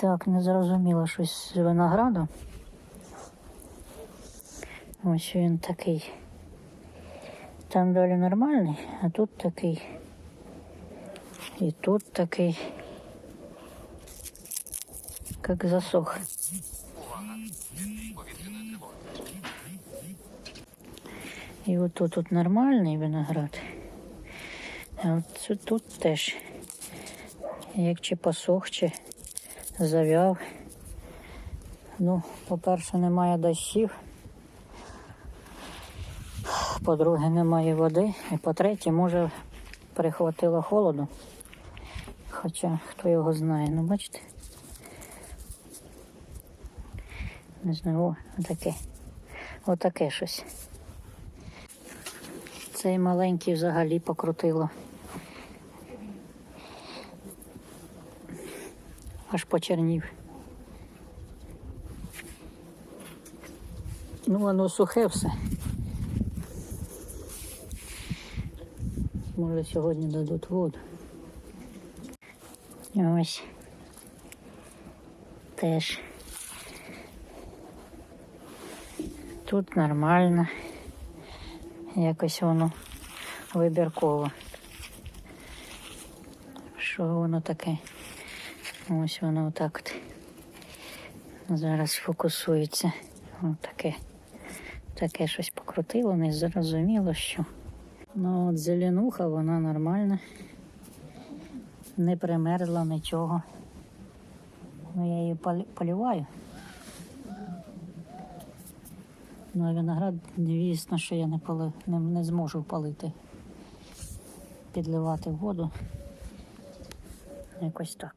Так, не зрозуміло щось з винограду. Ось він такий. Там далі нормальний, а тут такий. І тут такий. Як засох. І от тут, тут нормальний виноград. А от тут теж. Як чи посох, чи зав'яв. Ну, по-перше, немає дощів. По-друге, немає води. І по-третє, може, перехватило холоду. Хоча хто його знає, ну бачите. Не знаю, о, отаке. Отаке щось. Цей маленький взагалі покрутило. Аж почернів. Ну, воно сухе все. Може, сьогодні дадуть воду. Ось. Теж. Тут нормально. Якось воно вибірково. Що воно таке? Ось воно отак от. Зараз фокусується. Ось таке. Таке щось покрутило, не зрозуміло що. Ну от зеленуха, вона нормальна. Не примерзла нічого. Ну я її полі- поліваю. Ну, а виноград, звісно, що я не, поли, не, не зможу полити. Підливати воду. Якось так.